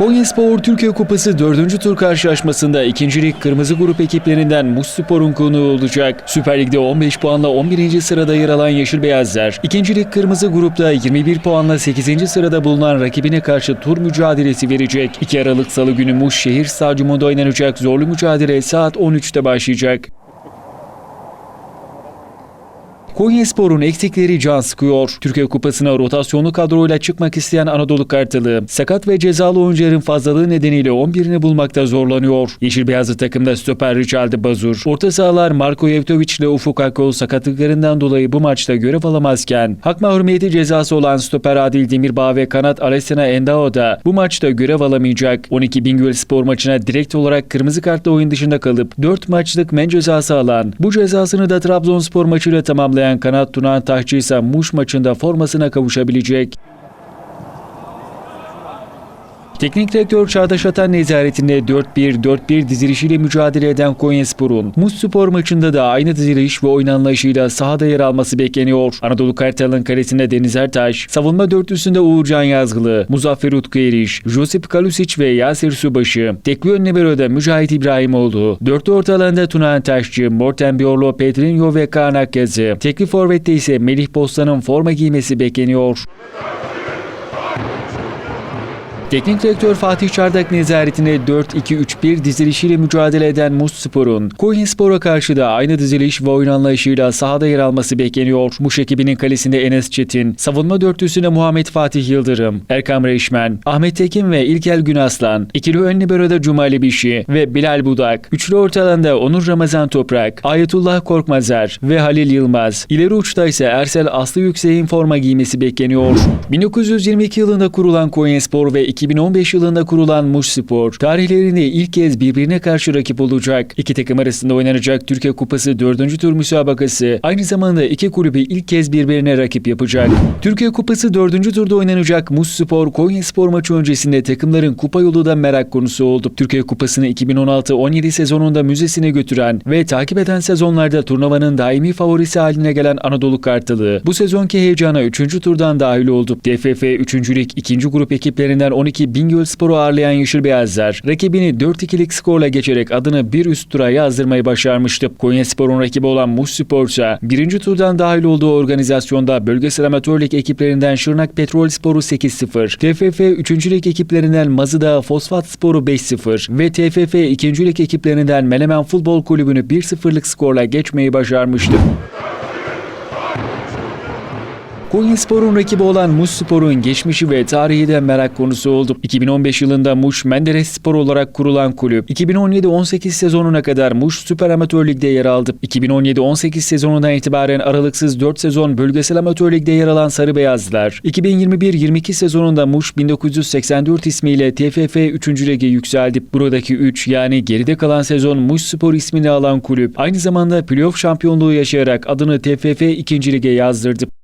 Konyaspor Türkiye Kupası 4. tur karşılaşmasında ikincilik kırmızı grup ekiplerinden Muspor'un konuğu olacak. Süper Lig'de 15 puanla 11. sırada yer alan Yeşil Beyazlar, ikincilik kırmızı grupta 21 puanla 8. sırada bulunan rakibine karşı tur mücadelesi verecek. 2 Aralık Salı günü Muş Şehir Stadyumunda oynanacak zorlu mücadele saat 13'te başlayacak. Konyaspor'un eksikleri can sıkıyor. Türkiye Kupası'na rotasyonlu kadroyla çıkmak isteyen Anadolu Kartalı, sakat ve cezalı oyuncuların fazlalığı nedeniyle 11'ini bulmakta zorlanıyor. Yeşil Beyazlı takımda stoper Richard Bazur, orta sahalar Marko Yevtovic ile Ufuk Akol sakatlıklarından dolayı bu maçta görev alamazken, hak mahrumiyeti cezası olan stoper Adil Demirbağ ve kanat Alessana Endao da bu maçta görev alamayacak. 12 Bingöl spor maçına direkt olarak kırmızı kartla oyun dışında kalıp 4 maçlık men cezası alan, bu cezasını da Trabzonspor maçıyla tamamlayan kanat Tunan Taşçı ise Muş maçında formasına kavuşabilecek. Teknik direktör Çağdaş Atan nezaretinde 4-1-4-1 dizilişiyle mücadele eden Konyaspor'un Muş Spor maçında da aynı diziliş ve oyun anlayışıyla sahada yer alması bekleniyor. Anadolu Kartal'ın kalesinde Deniz Ertaş, savunma dörtlüsünde Uğurcan Yazgılı, Muzaffer Utku Eriş, Josip Kalusic ve Yasir Subaşı, tekli ön libero'da Mücahit İbrahimoğlu, dörtlü orta alanda Tunan Taşçı, Morten Biorlo, Petrinho ve Kaan Akgazı, tekli forvette ise Melih Bostan'ın forma giymesi bekleniyor. Teknik direktör Fatih Çardak nezaretinde 4-2-3-1 dizilişiyle mücadele eden Muş Spor'un Konyaspor'a karşı da aynı diziliş ve oyun anlayışıyla sahada yer alması bekleniyor. Muş ekibinin kalesinde Enes Çetin, savunma dörtlüsünde Muhammed Fatih Yıldırım, Erkam Reşmen, Ahmet Tekin ve İlkel Günaslan, ikili ön libero'da Cumali Bişi ve Bilal Budak, üçlü orta alanda Onur Ramazan Toprak, Ayetullah Korkmazar ve Halil Yılmaz, ileri uçta ise Ersel Aslı Yüksek'in forma giymesi bekleniyor. 1922 yılında kurulan Konyaspor ve 2015 yılında kurulan Muş Spor, tarihlerinde ilk kez birbirine karşı rakip olacak. İki takım arasında oynanacak Türkiye Kupası 4. tur müsabakası aynı zamanda iki kulübü ilk kez birbirine rakip yapacak. Türkiye Kupası 4. turda oynanacak Muş Spor Konya Spor maçı öncesinde takımların kupa yolu da merak konusu oldu. Türkiye Kupası'nı 2016-17 sezonunda müzesine götüren ve takip eden sezonlarda turnuvanın daimi favorisi haline gelen Anadolu Kartalı bu sezonki heyecana 3. turdan dahil oldu. TFF 3. Lig 2. grup ekiplerinden 12 Bingöl Spor'u ağırlayan Yeşil Beyazlar rakibini 4-2'lik skorla geçerek adını bir üst tura yazdırmayı başarmıştı. Konya Spor'un rakibi olan Muş Spor ise 1. turdan dahil olduğu organizasyonda bölgesel amatör ekiplerinden Şırnak Petrol Sporu 8-0, TFF 3. lig ekiplerinden Mazıdağ Fosfat Sporu 5-0 ve TFF 2. lig ekiplerinden Menemen Futbol Kulübü'nü 1-0'lık skorla geçmeyi başarmıştı. Konyaspor'un rakibi olan Muş Spor'un geçmişi ve tarihi de merak konusu oldu. 2015 yılında Muş Menderes Spor olarak kurulan kulüp, 2017-18 sezonuna kadar Muş Süper Amatör Lig'de yer aldı. 2017-18 sezonundan itibaren aralıksız 4 sezon Bölgesel Amatör Lig'de yer alan Sarı Beyazlılar, 2021-22 sezonunda Muş 1984 ismiyle TFF 3. Lig'e yükseldi. Buradaki 3 yani geride kalan sezon Muş Spor ismini alan kulüp, aynı zamanda playoff şampiyonluğu yaşayarak adını TFF 2. Lig'e yazdırdı.